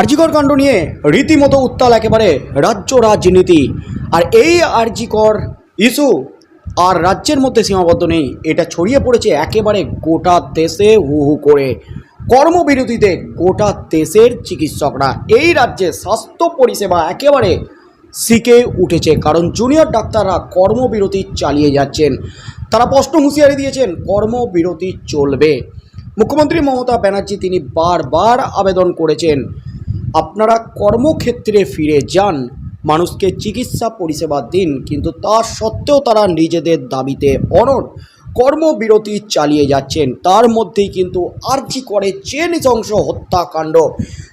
আরজিকর কাণ্ড নিয়ে রীতিমতো উত্তাল একেবারে রাজ্য রাজনীতি। আর এই আরজিকর ইস্যু আর রাজ্যের মধ্যে সীমাবদ্ধ নেই, এটা ছড়িয়ে পড়েছে একেবারে গোটা দেশে হু হু করে। কর্মবিরতিতে গোটা দেশের চিকিৎসকরা। এই রাজ্যে স্বাস্থ্য পরিষেবা একেবারে শিখে উঠেছে, কারণ জুনিয়র ডাক্তাররা কর্মবিরতি চালিয়ে যাচ্ছেন। তারা স্পষ্ট হুঁশিয়ারি দিয়েছেন, কর্মবিরতি চলবে। মুখ্যমন্ত্রী মমতা ব্যানার্জি তিনি বারবার আবেদন করেছেন। আপনারা কর্মক্ষেত্রে ফিরে যান, মানুষকে চিকিৎসা পরিষেবা দিন, কিন্তু তা সত্ত্বেও তারা নিজেদের দাবিতে অনর কর্মবিরতি চালিয়ে যাচ্ছেন, তার মধ্যেই কিন্তু আর্জি করে যে নৃশংস হত্যাকাণ্ড।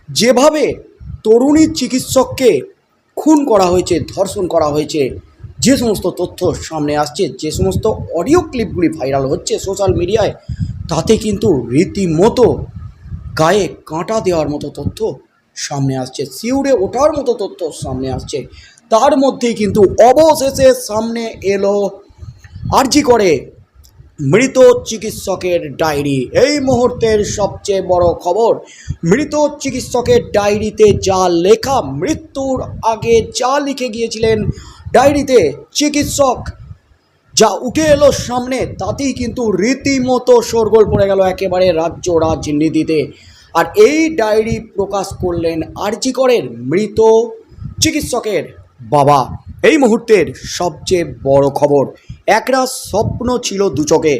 যেভাবে তরুণী চিকিৎসককে খুন করা হয়েছে, ধর্ষণ করা হয়েছে, যে সমস্ত তথ্য সামনে আসছে, যে সমস্ত অডিও ক্লিপগুলি ভাইরাল হচ্ছে সোশ্যাল মিডিয়ায়, তাতে কিন্তু রীতিমতো গায়ে কাঁটা দেওয়ার মতো তথ্য সামনে আসছে। শিউরে ওঠার মতো তথ্য সামনে আসছে। তার মধ্যেই কিন্তু অবশেষে সামনে এলো আরজি করে মৃত চিকিৎসকের ডায়েরি। এই মুহূর্তের সবচেয়ে বড় খবর, মৃত চিকিৎসকের ডায়েরিতে যা লেখা, মৃত্যুর আগে যা লিখে গিয়েছিলেন ডায়েরিতে চিকিৎসক যা উঠে এলো সামনে, তাতেই কিন্তু রীতিমতো শোরগোল পড়ে গেল একেবারে রাজ্য রাজনীতিতে। আর এই ডায়েরি প্রকাশ করলেন আরজিকরের মৃত চিকিৎসকের বাবা। এই মুহূর্তের সবচেয়ে বড় খবর, একরা স্বপ্ন ছিল দুচকে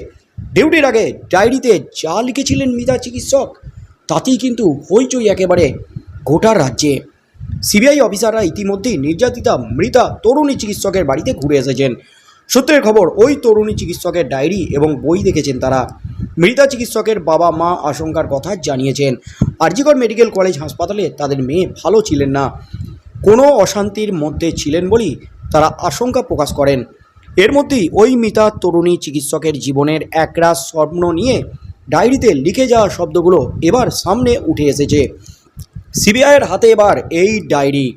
ডিউটির আগে ডায়েরিতে যা লিখেছিলেন মৃতা চিকিৎসক, তাতেই কিন্তু হইচই একেবারে গোটা রাজ্যে। সিবিআই অফিসাররা ইতিমধ্যেই নির্যাতিতা মৃতা তরুণী চিকিৎসকের বাড়িতে ঘুরে এসেছেন। সূত্রের খবর, ওই তরুণী চিকিৎসকের ডায়েরি এবং বই দেখেছেন তারা। মৃতা চিকিৎসকের বাবা মা আশঙ্কার কথা জানিয়েছেন। আরজিকর মেডিকেল কলেজ হাসপাতালে তাদের মেয়ে ভালো ছিলেন না। কোনো অশান্তির মধ্যে ছিলেন বলেই তারা আশঙ্কা প্রকাশ করেন। এর মধ্যেই ওই মিতা তরুণী চিকিৎসকের জীবনের একরাশ স্বপ্ন নিয়ে ডায়েরিতে লিখে যাওয়া শব্দগুলো এবার সামনে উঠে এসেছে। সিবিআইয়ের হাতে এবার এই ডায়েরি।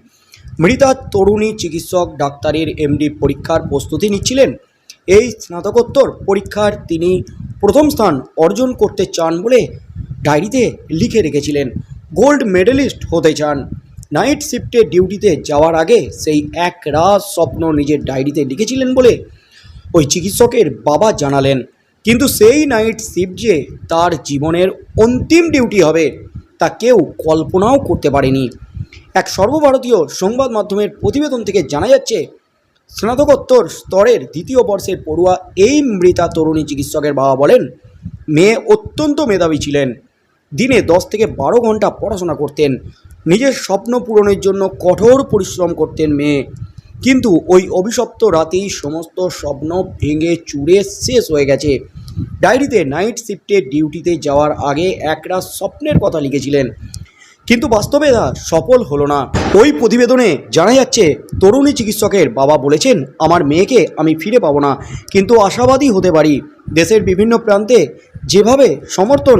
মৃতা তরুণী চিকিৎসক ডাক্তারের এমডি পরীক্ষার প্রস্তুতি নিচ্ছিলেন। এই স্নাতকোত্তর পরীক্ষার তিনি প্রথম স্থান অর্জন করতে চান বলে ডায়েরিতে লিখে রেখেছিলেন। গোল্ড মেডেলিস্ট হতে চান। নাইট শিফটে ডিউটিতে যাওয়ার আগে সেই এক রাত স্বপ্ন নিজের ডায়েরিতে লিখেছিলেন বলে ওই চিকিৎসকের বাবা জানালেন। কিন্তু সেই নাইট শিফট যে তার জীবনের অন্তিম ডিউটি হবে, তা কেউ কল্পনাও করতে পারেনি। এক সর্বভারতীয় সংবাদ মাধ্যমের প্রতিবেদন থেকে জানা যাচ্ছে স্নাতকোত্তর স্তরের দ্বিতীয় বর্ষের পড়ুয়া এই মৃতা তরুণী চিকিৎসকের বাবা বলেন, মেয়ে অত্যন্ত মেধাবী ছিলেন। দিনে দশ থেকে বারো ঘণ্টা পড়াশোনা করতেন। নিজের স্বপ্ন পূরণের জন্য কঠোর পরিশ্রম করতেন মেয়ে। কিন্তু ওই অভিশপ্ত রাতেই সমস্ত স্বপ্ন ভেঙে চুড়ে শেষ হয়ে গেছে। ডায়েরিতে নাইট শিফটে ডিউটিতে যাওয়ার আগে একটা স্বপ্নের কথা লিখেছিলেন। কিন্তু বাস্তবে তা সফল হলো না। ওই প্রতিবেদনে জানা যাচ্ছে, তরুণী চিকিৎসকের বাবা বলেছেন, আমার মেয়েকে আমি ফিরে পাবো না। কিন্তু আশাবাদী হতে পারি, দেশের বিভিন্ন প্রান্তে যেভাবে সমর্থন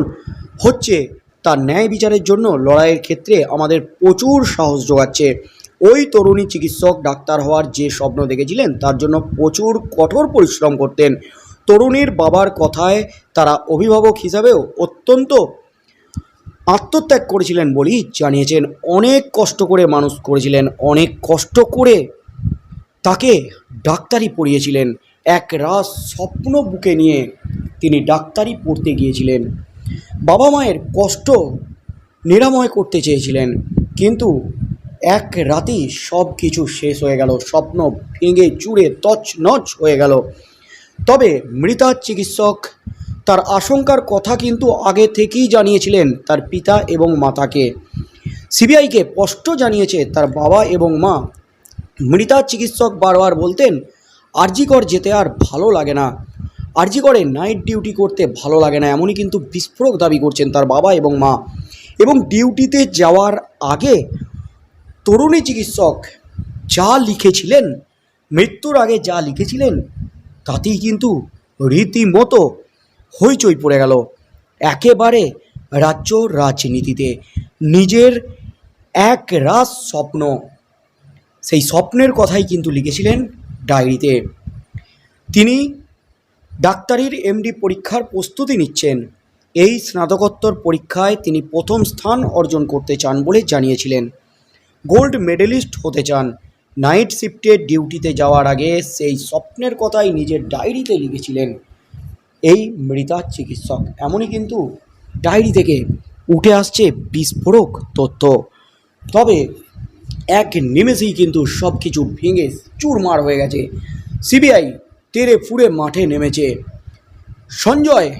হচ্ছে তার ন্যায় বিচারের জন্য লড়াইয়ের ক্ষেত্রে আমাদের প্রচুর সাহস যোগাচ্ছে ওই তরুণী চিকিৎসক ডাক্তার হওয়ার যে স্বপ্ন দেখেছিলেন, তার জন্য প্রচুর কঠোর পরিশ্রম করতেন। তরুণীর বাবার কথায় তারা অভিভাবক হিসাবেও অত্যন্ত আত্মত্যাগ করেছিলেন বলেই জানিয়েছেন। অনেক কষ্ট করে মানুষ করেছিলেন, অনেক কষ্ট করে তাকে ডাক্তারি পড়িয়েছিলেন। এক রাত স্বপ্ন বুকে নিয়ে তিনি ডাক্তারি পড়তে গিয়েছিলেন। বাবা মায়ের কষ্ট নিরাময় করতে চেয়েছিলেন, কিন্তু এক রাতেই সব কিছু শেষ হয়ে গেল, স্বপ্ন ভেঙে চুড়ে তছনছ হয়ে গেল। তবে মৃতার চিকিৎসক তার আশঙ্কার কথা কিন্তু আগে থেকেই জানিয়েছিলেন তার পিতা এবং মাতাকে। সিবিআইকে স্পষ্ট জানিয়েছে তার বাবা এবং মা। মৃতা চিকিৎসক বারবার বলতেন, আরজিকর যেতে আর ভালো লাগে না। আরজিকরে নাইট ডিউটি করতে ভালো লাগে না, এমনই কিন্তু বিস্ফোরক দাবি করছেন তার বাবা এবং মা। এবং ডিউটিতে যাওয়ার আগে তরুণী চিকিৎসক যা লিখেছিলেন, মৃত্যুর আগে যা লিখেছিলেন, তাতেই কিন্তু রীতিমতো হইচই পড়ে গেল। একেবারে রাজ্য রাজনীতিতে নিজের এক রাত স্বপ্ন। সেই স্বপ্নের কথাই কিন্তু লিখেছিলেন ডায়েরিতে। তিনি ডাক্তারির এমডি পরীক্ষার প্রস্তুতি নিচ্ছেন। এই স্নাতকোত্তর পরীক্ষায় তিনি প্রথম স্থান অর্জন করতে চান বলে জানিয়েছিলেন। গোল্ড মেডেলিস্ট হতে চান। নাইট শিফটে ডিউটিতে যাওয়ার আগে সেই স্বপ্নের কথাই নিজের ডায়েরিতে লিখেছিলেন। এই মৃতা চিকিৎসক। এমনই কিন্তু ডায়েরি থেকে উঠে আসছে বিস্ফোরক তথ্য। তবে এক নিমেষেই কিন্তু সব কিছু ভেঙে চুরমার হয়ে গেছে। সিবিআই তেরে ফুড়ে মাঠে নেমেছে। সঞ্জয়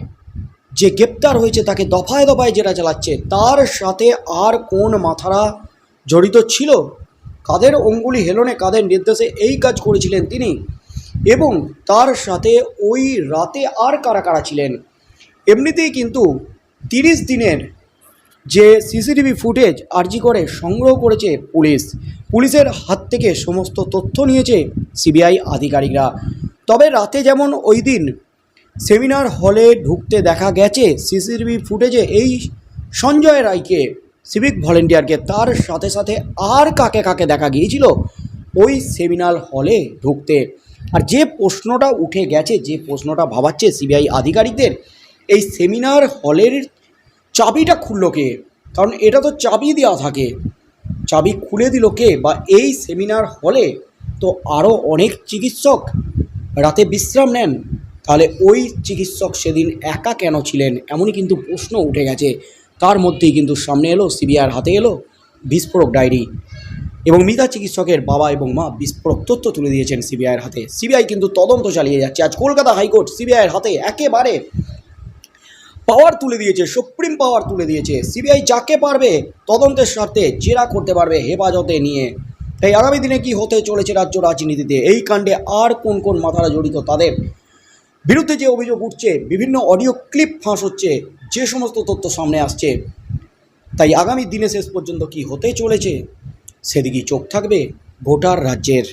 যে গ্রেপ্তার হয়েছে তাকে দফায় দফায় জেরা চালাচ্ছে, তার সাথে আর কোন মাথারা জড়িত ছিল? কাদের অঙ্গুলি হেলনে, কাদের নির্দেশে এই কাজ করেছিলেন তিনি? এবং তার সাথে ওই রাতে আর কারা কারা ছিলেন? এমনিতেই কিন্তু তিরিশ দিনের যে সিসিটিভি ফুটেজ আর্জি করে সংগ্রহ করেছে পুলিশ, পুলিশের হাত থেকে সমস্ত তথ্য নিয়েছে সিবিআই আধিকারিকরা। তবে রাতে যেমন ওই দিন সেমিনার হলে ঢুকতে দেখা গেছে সিসিটিভি ফুটেজে এই সঞ্জয় রায়কে, সিভিক ভলেন্টিয়ারকে, তার সাথে সাথে আর কাকে কাকে দেখা গিয়েছিল, ওই সেমিনার হলে ঢুকতে। আর যে প্রশ্নটা উঠে গেছে, যে প্রশ্নটা ভাবাচ্ছে সিবিআই আধিকারিকদের, এই সেমিনার হলের চাবিটা খুললো কে? কারণ এটা তো চাবি দেওয়া থাকে। চাবি খুলে দিল কে? বা এই সেমিনার হলে তো আরও অনেক চিকিৎসক রাতে বিশ্রাম নেন। তাহলে ওই চিকিৎসক সেদিন একা কেন ছিলেন? এমনই কিন্তু প্রশ্ন উঠে গেছে। তার মধ্যেই কিন্তু সামনে এলো সিবিআইয়ের হাতে এলো, বিস্ফোরক ডায়েরি। এবং মৃতা চিকিৎসকের বাবা এবং মা বিস্ফোরক তথ্য তুলে দিয়েছেন সিবিআইয়ের হাতে। সিবিআই কিন্তু তদন্ত চালিয়ে যাচ্ছে। আজ কলকাতা হাইকোর্ট সিবিআইয়ের হাতে একেবারে পাওয়ার তুলে দিয়েছে, সুপ্রিম পাওয়ার তুলে দিয়েছে। সিবিআই যাকে পারবে তদন্তের স্বার্থে জেরা করতে পারবে হেফাজতে নিয়ে। তাই আগামী দিনে কি হতে চলেছে রাজ্য রাজনীতিতে? এই কাণ্ডে আর কোন কোন মাথারা জড়িত তাদের বিরুদ্ধে যে অভিযোগ উঠছে, বিভিন্ন অডিও ক্লিপ ফাঁস হচ্ছে, যে সমস্ত তথ্য সামনে আসছে, তাই আগামী দিনে শেষ পর্যন্ত কি হতে চলেছে? সেদিকেই চোখ থাকবে ভোটার রাজ্যের।